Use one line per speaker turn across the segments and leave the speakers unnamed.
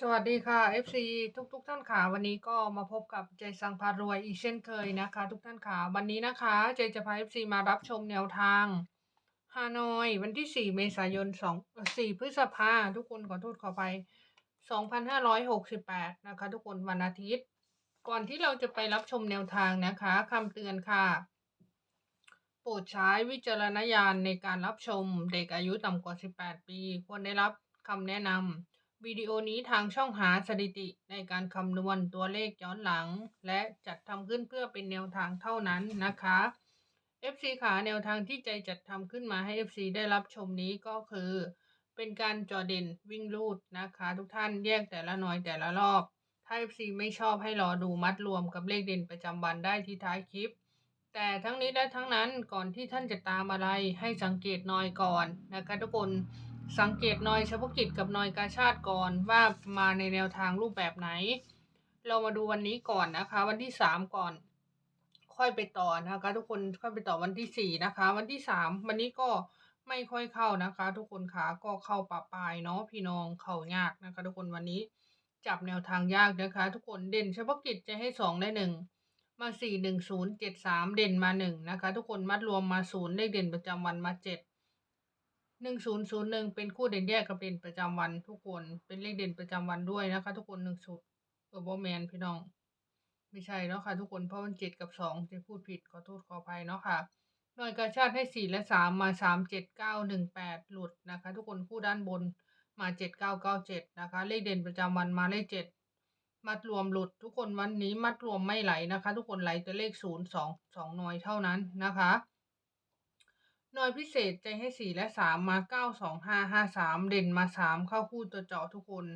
สวัสดีค่ะ FC ทุกทุกๆท่านค่ะวันนี้ก็มาพบกับเจสังพารวยอีกเช่นเคยนะคะ ทุกท่านค่ะวันนี้นะคะเจจะพา FC มารับชมแนวทางฮานอย วันที่ 4 เมษายน2 4พฤษภาทุกคนขอโทษขอไป 2568 นะคะ ทุกคนวันอาทิตย์ ก่อนที่เราจะไปรับชมแนวทางนะคะคำเตือนค่ะ โปรดใช้วิจารณญาณในการรับชมเด็กอายุต่ำกว่า 18 ปี ควรได้รับคำแนะนำ วิดีโอนี้ทางช่องหาสถิติในการคำนวณตัวเลขย้อนหลัง และจัดทำขึ้นเพื่อเป็นแนวทางเท่านั้นนะคะ FC ขาแนวทางที่ใจจัดทำขึ้นมาให้ FC ได้รับชมนี้ก็คือ เป็นการจอเด่นวิ่งรูดนะคะ ทุกท่านแยกแต่ละหน่อยแต่ละรอบ ถ้า FC ไม่ชอบให้รอดูมัดรวมกับเลขเด่นประจำวันได้ที่ท้ายคลิป แต่ทั้งนี้และทั้งนั้นก่อนที่ท่านจะตามอะไรให้สังเกตหน่อยก่อนนะคะทุกคน สังเกตหนอยเฉพาะกิจกับหนอยกาชาติก่อนว่ามาในแนวทางรูปแบบไหน เรามาดูวันนี้ก่อนนะคะ วันที่สามก่อน ค่อยไปต่อนะคะ ทุกคนค่อยไปต่อวันที่สี่นะคะ วันที่สามวันนี้ก็ไม่ค่อยเข้านะคะ ทุกคนขาก็เข้าปะปายเนาะพี่น้องเข้ายากนะคะ ทุกคนวันนี้จับแนวทางยากนะคะ ทุกคนเด่นเฉพาะกิจจะให้สองได้หนึ่งมาสี่หนึ่งศูนย์เจ็ดสามเด่นมาหนึ่งนะคะ ทุกคนมัดรวมมาศูนย์เลขเด่นประจำวันมาเจ็ด หนึ่งศูนย์ศูนย์หนึ่งเป็นคู่เด่นแยกกับเด่นประจำวันทุกคนเป็นเลขเด่นประจำวันด้วยนะคะ ทุกคนหนึ่งศูนย์เออโบแมนพี่น้อง ไม่ใช่เนาะค่ะ ทุกคนเพราะมันเจ็ดกับสองจะพูดผิดขอโทษขออภัยเนาะค่ะหน่วยกาชาติให้สี่และสามมาสามเจ็ดเก้าหนึ่งแปดหลุดนะคะ ทุกคนคู่ด้านบนมาเจ็ดเก้าเก้าเจ็ดนะคะ เลขเด่นประจำวันมาเลขเจ็ดมัดรวมหลุดทุกคนวันนี้มัดรวมไม่ไหลนะคะ ทุกคนไหลแต่เลขศูนย์สองสองหน่วยเท่านั้นนะคะ หน่วยพิเศษใจให้สี่และสามมาเก้าสองห้าห้าสามเด่นมาสามเข้าคู่ตัวเจาะทุกคน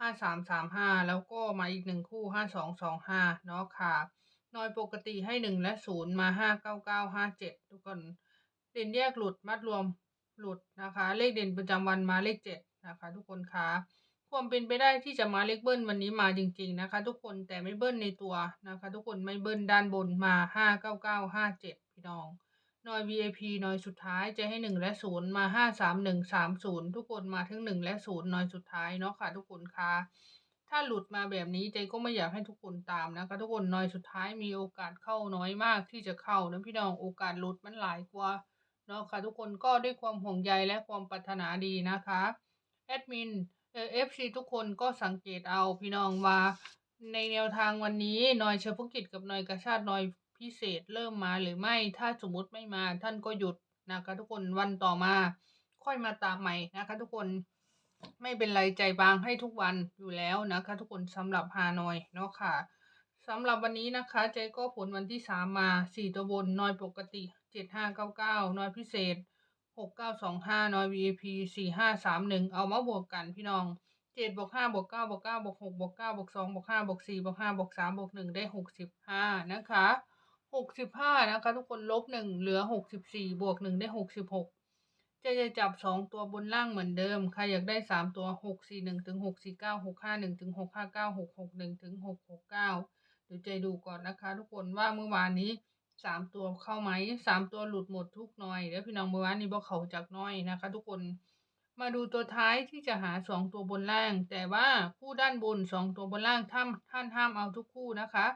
ห้าสามสามห้าแล้วก็มาอีกหนึ่งคู่ห้าสองสองห้าเนาะค่ะน่วยปกติให้หนึ่งและศูนย์มาห้าเก้าเก้าห้าเจ็ดทุกคน เด่นแยกหลุดมัดรวมหลุดนะคะ เลขเด่นประจำวันมาเลขเจ็ดนะคะ ทุกคนคะความเป็นไปได้ที่จะมาเลขเบิ้ลวันนี้มาจริง ๆนะคะ ทุกคนแต่ไม่เบิ้ลในตัวนะคะ ทุกคนไม่เบิ้ลด้านบนมาห้าเก้าเก้าห้าเจ็ดพี่น้อง น่วย VIP หน่วยสุดท้ายจะให้หนึ่งและศูนย์มาห้าสามหนึ่งสามศูนย์ทุกคนมาทั้งหนึ่งและศูนย์หน่วยสุดท้ายเนาะค่ะ ทุกคนคะถ้าหลุดมาแบบนี้ใจก็ไม่อยากให้ทุกคนตามนะคะทุกคนหน่วยสุดท้ายมีโอกาสเข้าน้อยมากที่จะเข้านะพี่น้องโอกาสหลุดมันหลายกว่าเนาะค่ะทุกคนก็ด้วยความห่วงใยและความปรารถนาดีนะคะแอดมินเอฟซีทุกคนก็สังเกตเอาพี่น้องว่าในแนวทางวันนี้นอยเฉพาะกิจกับนอยกระชาตินอย พิเศษเริ่มมาหรือไม่ถ้าสมมติไม่มาท่านก็หยุดนะคะทุกคนวันต่อมา ค่อยมาตามใหม่นะคะทุกคนไม่เป็นไรใจบางให้ทุกวันอยู่แล้วนะคะ ทุกคนสำหรับฮานอยเนาะค่ะสำหรับวันนี้นะคะเจ๊ก็ผลวันที่สามมาสี่ตัวบนน้อยปกติเจ็ดห้าเก้าเก้าน้อยพิเศษหกเก้าสองห้าน้อย VIP สี่ห้าสามหนึ่งเอามาบวกกันพี่น้องเจ็ดบวกห้าบวกเก้าบวกเก้าบวกหกบวกเก้าบวกสองบวกห้าบวกสี่บวกห้าบวกสามบวกหนึ่งได้หกสิบห้านะคะ หกสิบห้านะคะ ทุกคนลบหนึ่งเหลือหกสิบสี่บวกหนึ่งได้หกสิบหกจะจะจับสองตัวบนล่างเหมือนเดิมใครอยากได้สามตัวหกสี่หนึ่งถึงหกสี่เก้าหกห้าหนึ่งถึงหกห้าเก้าหกหกหนึ่งถึงหกหกเก้าเดี๋ยวใจดูก่อนนะคะ ทุกคนว่าเมื่อวานนี้สามตัวเข้าไหมสามตัวหลุดหมดทุกหน่อยแล้วพี่น้องเมื่อวานนี้บอกเขาจากน้อยนะคะ ทุกคนมาดูตัวท้ายที่จะหาสองตัวบนล่าง แต่ว่าคู่ด้านบนสองตัวบนล่างท่านท่านห้ามเอาทุกคู่นะคะ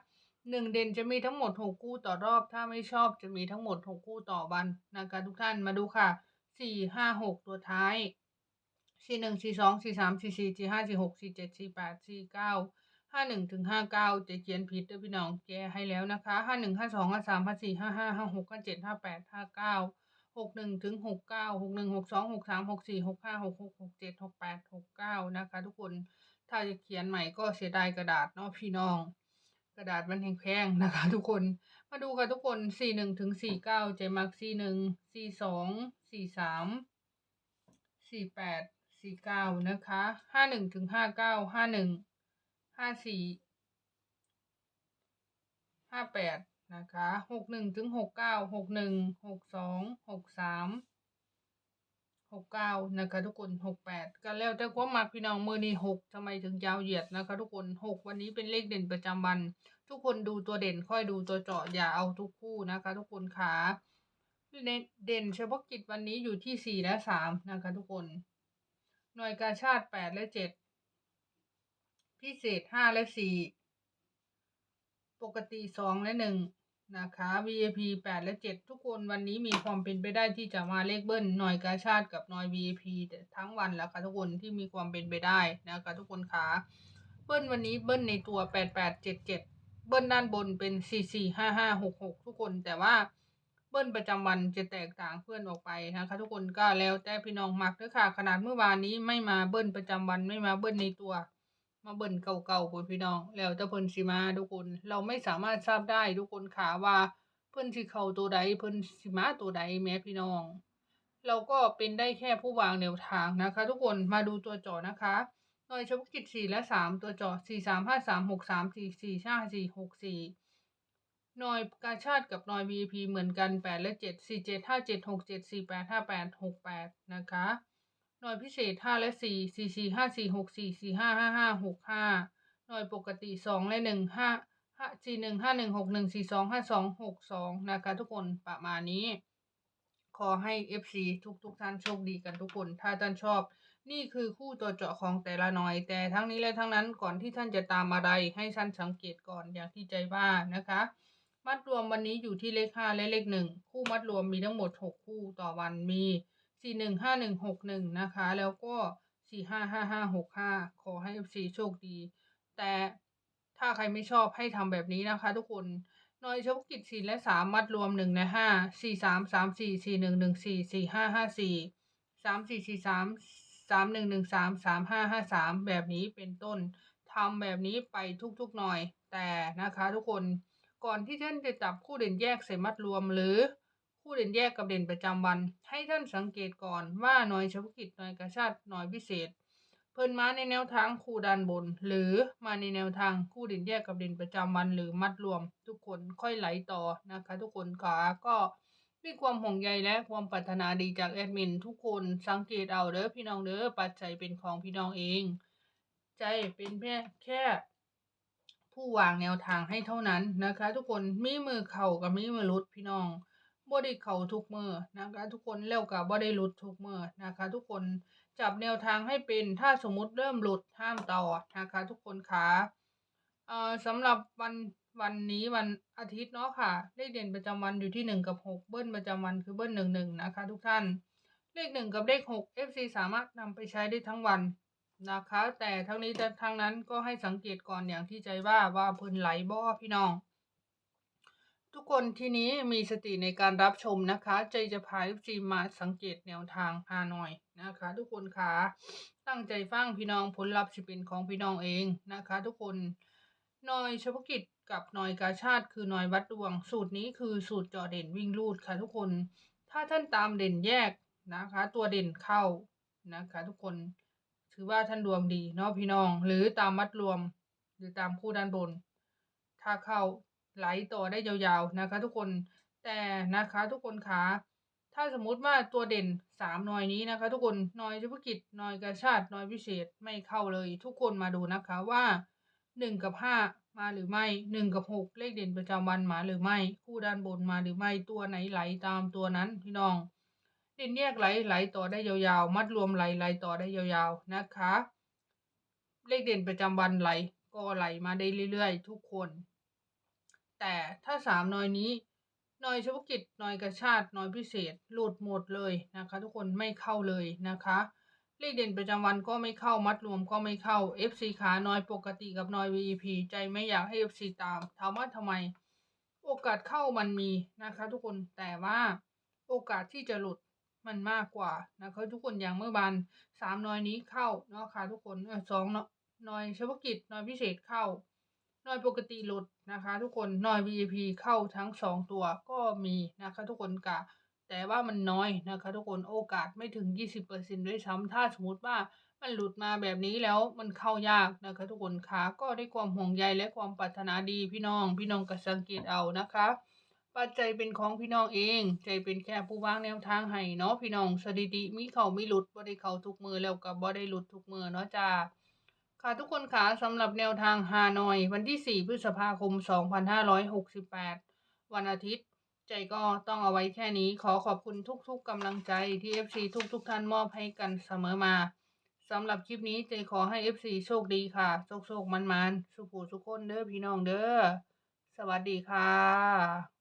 หนึ่งเด่นจะมีทั้งหมดหกคู่ต่อรอบ ถ้าไม่ชอบจะมีทั้งหมดหกคู่ต่อวันนะคะทุกท่านมาดูค่ะสี่ห้าหกตัวท้ายสี่หนึ่งสี่สองสี่สามสี่สี่สี่ห้าสี่หกสี่เจ็ดสี่แปดสี่เก้าห้าหนึ่งถึงห้าเก้าจะเขียนผิดเด้อพี่น้องแก้ให้แล้วนะคะห้าหนึ่งห้าสองห้าสามห้าสี่ห้าห้าห้าหกห้าเจ็ดห้าแปดห้าเก้าหกหนึ่งถึงหกเก้าหกหนึ่งหกสองหกสามหกสี่หกห้าหกหกหกเจ็ดหกแปดหกเก้านะคะ ทุกคนถ้าจะเขียนใหม่ก็เสียดายกระดาษเนาะพี่น้อง กระดาษมันแพงๆนะคะ ทุกคนมาดูค่ะทุกคนสี่หนึ่งถึงสี่เก้าใจมักสี่หนึ่งสี่สองสี่สามสี่แปดสี่เก้านะคะห้าหนึ่งถึงห้าเก้าห้าหนึ่งห้าสี่ห้าแปดนะคะหกหนึ่งถึงหกเก้าหกหนึ่งหกสองหกสาม หกเก้านะคะทุกคนหกแปดกันแล้วแต่ความมักพี่น้องมือนี้หกทำไมถึงยาวเหยียดนะคะ ทุกคนหกวันนี้เป็นเลขเด่นประจำวัน ทุกคนดูตัวเด่นค่อยดูตัวเจาะอย่าเอาทุกคู่นะคะ ทุกคนขาเด่นเฉพาะกิจวันนี้อยู่ที่สี่และสามนะคะทุกคน หน่วยกาชาติแปดและเจ็ดพิเศษห้าและสี่ปกติสองและหนึ่ง นะคะ VIP แปดและเจ็ดทุกคนวันนี้มีความเป็นไปได้ที่จะมาเลขเบิ้ลหน่อยกาชาติกับหน่อย VIP ทั้งวันแล้วค่ะทุกคนที่มีความเป็นไปได้นะคะทุกคนคะเบิ้ลวันนี้เบิ้ลในตัวแปดแปดเจ็ดเจ็ดเบิ้ลด้านบนเป็นสี่สี่ห้าห้าหกหกทุกคนแต่ว่าเบิ้ลประจำวันจะแตกต่างเพื่อนออกไปนะคะ ทุกคนก็แล้วแต่พี่น้องมักด้อค่ะขนาดเมื่อวานนี้ไม่มาเบิ้ลประจำวันไม่มาเบิ้ลในตัว มาเบิ้ลเก่าๆพุ่นพี่น้อง แล้วแต่เพิ่นสิมาทุกคน เราไม่สามารถทราบได้ทุกคนขาว่า เพิ่นสิเข้าตัวใดเพิ่นสิมาตัวใดแม้พี่น้อง เราก็เป็นได้แค่ผู้วางแนวทางนะคะ ทุกคนมาดูตัวจอนะคะหน่วยเฉพาะกิจ4และ3ตัวจอ4 3 5 3 6 3 4 4 5 4 6 4หน่วยกาชาติกับหน่วย VIP เหมือนกัน 8 และ 7 4 7 5 7 6 7 4 8 5 8 6 8 นะคะ หน่วยพิเศษ5และ4 4 4 5 4 6 4 4 5 5 5 6 5หน่วยปกติ2และ1 5 5 4 1 5 1 6 1 4 2 5 2 6 2นะคะทุกคนประมาณนี้ ขอให้ FC ทุกทุกท่านโชคดีกันทุกคน ถ้าท่านชอบ นี่คือคู่ตัวเจาะของแต่ละหน่อย แต่ทั้งนี้และทั้งนั้นก่อนที่ท่านจะตามอะไร ให้ท่านสังเกตก่อนอย่างที่ใจว่านะคะ มัดรวมวันนี้อยู่ที่เลขห้าและเลขหนึ่งคู่มัดรวมมีทั้งหมดหกคู่ต่อวันมี สี่หนึ่งห้าหนึ่งหกหนึ่งนะคะ แล้วก็สี่ห้าห้าห้าหกห้าขอให้ FC โชคดี แต่ถ้าใครไม่ชอบให้ทำแบบนี้นะคะทุกคนหน่วยเฉพาะกิจสี่และสามมัดรวมหนึ่งในห้าสี่สามสามสี่สี่หนึ่งหนึ่งสี่สี่ห้าห้าสี่สามสี่สี่สามสามหนึ่งหนึ่งสามสามห้าห้าสามแบบนี้เป็นต้นทำแบบนี้ไปทุกๆหน่อย แต่นะคะทุกคนก่อนที่ท่านจะจับคู่เด่นแยกใส่มัดรวมหรือ คู่เด่นแยกกับเด่นประจำวัน ให้ท่านสังเกตก่อนว่าหน่วยเฉพาะกิจหน่วยกระชาติหน่วยพิเศษ เพิ่นมาในแนวทางคู่ด้านบน หรือมาในแนวทางคู่เด่นแยกกับเด่นประจำวัน หรือมัดรวม ทุกคนค่อยไหลต่อนะคะ ทุกคนขาก็ด้วยความห่วงใยและความปรารถนาดีจากแอดมินทุกคนสังเกตเอาเด้อพี่น้องเด้อปัจจัยเป็นของพี่น้องเอง ใจเป็นแค่แค่ ผู้วางแนวทางให้เท่านั้นนะคะ ทุกคนมีมือเข่ากับมีมือลุดพี่น้อง บ่ได้เข่าทุกมือนะคะ ทุกคนแล้วกับบ่ได้หลุดทุกมือนะคะ ทุกคนจับแนวทางให้เป็นถ้าสมมุติเริ่มหลุดห้ามต่อนะคะ ทุกคนขาเอ่อสำหรับวันวันนี้วันอาทิตย์เนาะค่ะ เลขเด่นประจำวันอยู่ที่หนึ่งกับหกเบิ้ลประจำวันคือเบิ้ลหนึ่งหนึ่งนะคะ ทุกท่านเลขหนึ่งกับเลขหก FC สามารถนำไปใช้ได้ทั้งวันนะคะ แต่ทั้งนี้ทั้งนั้นก็ให้สังเกตก่อนอย่างที่ใจว่าว่าเพื้นไหลบ่พี่น้อง ทุกคนทีนี้มีสติในการรับชมนะคะ ใจจะพาจีมาสังเกตแนวทางฮานอยนะคะ ทุกคนคะตั้งใจฟังพี่น้องผลลัพธ์จะเป็นของพี่น้องเองนะคะ ทุกคนหน่อยเฉพาะกิจกับหน่อยกาชาติคือหน่อยวัดดวง สูตรนี้คือสูตรเจาะเด่นวิ่งรูดค่ะ ทุกคน ถ้าท่านตามเด่นแยกนะคะ ตัวเด่นเข้านะคะ ทุกคนถือว่าท่านดวงดีเนาะพี่น้อง หรือตามมัดรวม หรือตามคู่ด้านบน ถ้าเข้า ไหลต่อได้ยาวๆนะคะ ทุกคนแต่นะคะทุกคนคะถ้าสมมุติว่าตัวเด่นสามหน่อยนี้นะคะ ทุกคนหน่อยเฉพาะกิจหน่อยกระชาติหน่อยพิเศษไม่เข้าเลย ทุกคนมาดูนะคะว่าหนึ่งกับห้ามาหรือไม่หนึ่งกับหกเลขเด่นประจำวันมาหรือไม่ คู่ด้านบนมาหรือไม่ตัวไหนไหลตามตัวนั้นพี่น้อง เด่นแยกไหลไหลต่อได้ยาวๆ มัดรวมไหลไหลต่อได้ยาวๆนะคะ เลขเด่นประจำวันไหลก็ไหลมาได้เรื่อยๆ ทุกคน แต่ถ้าสามหน่อยนี้หน่อยเฉพาะกิจหน่อยกระชาติหน่อยพิเศษ หลุดหมดเลยนะคะ ทุกคนไม่เข้าเลยนะคะเลขเด่นประจำวันก็ไม่เข้ามัดรวมก็ไม่เข้า FC ขาน้อยปกติกับน้อย vep ใจไม่อยากให้ FC ตามถามว่าทำไม โอกาสเข้ามันมีนะคะ ทุกคนแต่ว่าโอกาสที่จะหลุดมันมากกว่านะคะทุกคนอย่างเมื่อบานสามน้อยนี้เข้าเนาะค่ะทุกคนสองเนาะน้อยเฉพาะกิจน้อยพิเศษเข้า น้อยปกติหลุดนะคะ ทุกคนน้อย VIP เข้าทั้งสองตัวก็มีนะคะ ทุกคนกะแต่ว่ามันน้อยนะคะ ทุกคนโอกาสไม่ถึง 20%ด้วยซ้ำถ้าสมมติว่ามันหลุดมาแบบนี้แล้วมันเข้ายากนะคะ ทุกคนคะก็ได้ความห่วงใยและความปรารถนาดีพี่น้อง พี่น้องก็สังเกตเอานะคะปัจจัยเป็นของพี่น้องเอง ใจเป็นแค่ผู้วางแนวทางให้เนาะพี่น้องสถิติมีเขามีหลุดบ่ได้เขาทุกมือแล้วก็บ่ได้หลุดทุกมือเนาะจ้า ค่ะทุกคนค่ะสำหรับแนวทางฮานอย วันที่ 4 พฤษภาคม 2568 วันอาทิตย์ ใจก็ต้องเอาไว้แค่นี้ขอขอบคุณทุกๆกำลังใจที่ FC ทุกๆท่านมอบให้กันเสมอมาสำหรับคลิปนี้เจขอให้ FC โชคดีค่ะ โชคโชคมันมันสุขูสุขคนเด้อพี่น้องเด้อสวัสดีค่ะ